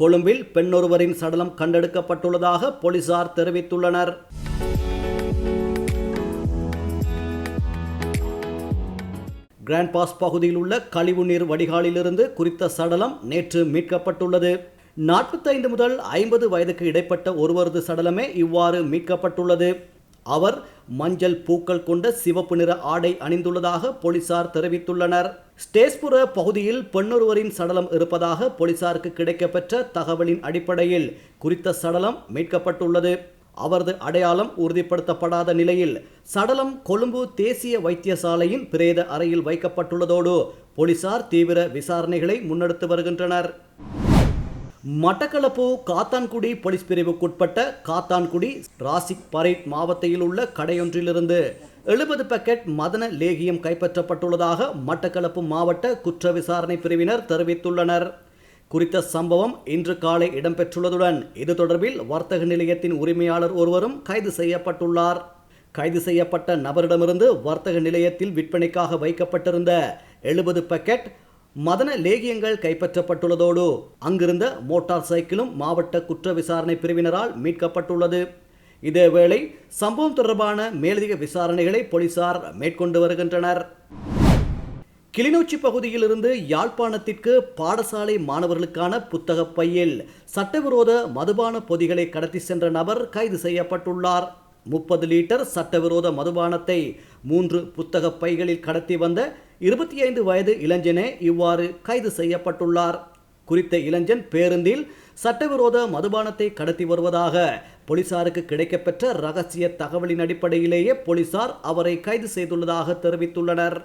கொழும்பில் பெண்ணொருவரின் சடலம் கண்டெடுக்கப்பட்டுள்ளதாக போலீசார் தெரிவித்துள்ளனர். கிராண்ட் பாஸ் பகுதியில் உள்ள கழிவுநீர் வடிகாலிலிருந்து குறித்த சடலம் நேற்று மீட்கப்பட்டுள்ளது. நாற்பத்தைந்து முதல் ஐம்பது வயதுக்கு இடைப்பட்ட ஒருவரது சடலமே இவ்வாறு மீட்கப்பட்டுள்ளது. அவர் மஞ்சள் பூக்கள் கொண்ட சிவப்பு நிற ஆடை அணிந்துள்ளதாக போலீசார் தெரிவித்துள்ளனர். ஸ்டேஸ்புர பகுதியில் பெண்ணொருவரின் சடலம் இருப்பதாக போலீசாருக்கு கிடைக்கப்பெற்ற தகவலின் அடிப்படையில் குறித்த சடலம் மீட்கப்பட்டுள்ளது. அவரது அடையாளம் உறுதிப்படுத்தப்படாத நிலையில் சடலம் கொழும்பு தேசிய வைத்தியசாலையின் பிரேத அறையில் வைக்கப்பட்டுள்ளதோடு போலீசார் தீவிர விசாரணைகளை முன்னெடுத்து வருகின்றனர். மட்டக்களப்பு காத்தான்குடி போலீஸ் பிரிவுக்குட்பட்ட காத்தான்குடி ராசிக் பரேட் மாவட்டத்தில் உள்ள கடையொன்றிலிருந்து எழுபது பாக்கெட் மதன லேகியம் கைப்பற்றப்பட்டுள்ளதாக மட்டக்களப்பு மாவட்ட குற்ற விசாரணை பிரிவினர் தெரிவித்துள்ளனர். குறித்த சம்பவம் இன்று காலை இடம்பெற்றுள்ளதுடன் இது தொடர்பில் வர்த்தக நிலையத்தின் உரிமையாளர் ஒருவரும் கைது செய்யப்பட்டுள்ளார். கைது செய்யப்பட்ட நபரிடமிருந்து வர்த்தக நிலையத்தில் விற்பனைக்காக வைக்கப்பட்டிருந்த எழுபது பாக்கெட் மதன லேகியங்கள் கைப்பற்றப்பட்டுள்ளதோடு அங்கிருந்த மோட்டார் சைக்கிளும் மாவட்ட குற்ற விசாரணை பிரிவினரால் மீட்கப்பட்டுள்ளது. இதேவேளை சம்பவம் தொடர்பான மேலதிக விசாரணைகளை போலீசார் மேற்கொண்டு வருகின்றனர். கிளிநொச்சி பகுதியிலிருந்து யாழ்ப்பாணத்திற்கு பாடசாலை மாணவர்களுக்கான புத்தக பையில் சட்டவிரோத மதுபான பொதிகளை கடத்தி சென்ற நபர் கைது செய்யப்பட்டுள்ளார். முப்பது லிட்டர் சட்டவிரோத மதுபானத்தை மூன்று புத்தக பைகளில் கடத்தி வந்த இருபத்தி ஐந்து வயது இளைஞனே இவ்வாறு கைது செய்யப்பட்டுள்ளார். குறித்த இளைஞன் பேருந்தில் சட்டவிரோத மதுபானத்தை கடத்தி வருவதாக போலீசாருக்கு கிடைக்கப்பெற்ற ரகசிய தகவலின் அடிப்படையிலேயே போலீசார் அவரை கைது செய்துள்ளதாக தெரிவித்துள்ளனர்.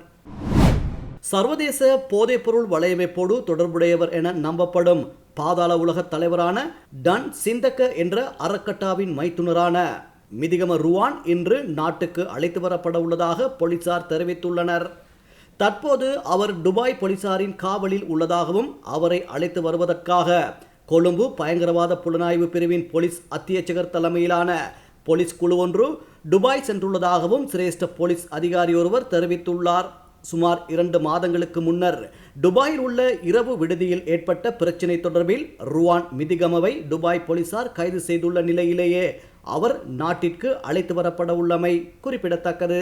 சர்வதேச போதைப்பொருள் வலையமைப்போடு தொடர்புடையவர் என நம்பப்படும் பாதாள உலக தலைவரான டன் சிந்தக்க என்ற அறக்கட்டாவின் மைத்துனரான மிதிகம ருவான் இன்று நாட்டுக்கு அழைத்து வரப்பட உள்ளதாக போலீசார் தெரிவித்துள்ளனர். தற்போது அவர் துபாய் போலீசாரின் காவலில் உள்ளதாகவும் அவரை அழைத்து வருவதற்காக கொழும்பு பயங்கரவாத புலனாய்வு பிரிவின் போலீஸ் அத்தியட்சகர் தலைமையிலான போலீஸ் குழு ஒன்று துபாய் சென்றுள்ளதாகவும் சிரேஷ்ட போலீஸ் அதிகாரி ஒருவர் தெரிவித்துள்ளார். சுமார் இரண்டு மாதங்களுக்கு முன்னர் துபாயில் உள்ள இரவு விடுதியில் ஏற்பட்ட பிரச்சினை தொடர்பில் ருவான் மிதிகமவை துபாய் போலீசார் கைது செய்துள்ள நிலையிலேயே அவர் நாட்டிற்கு அழைத்து வரப்பட உள்ளமை குறிப்பிடத்தக்கது.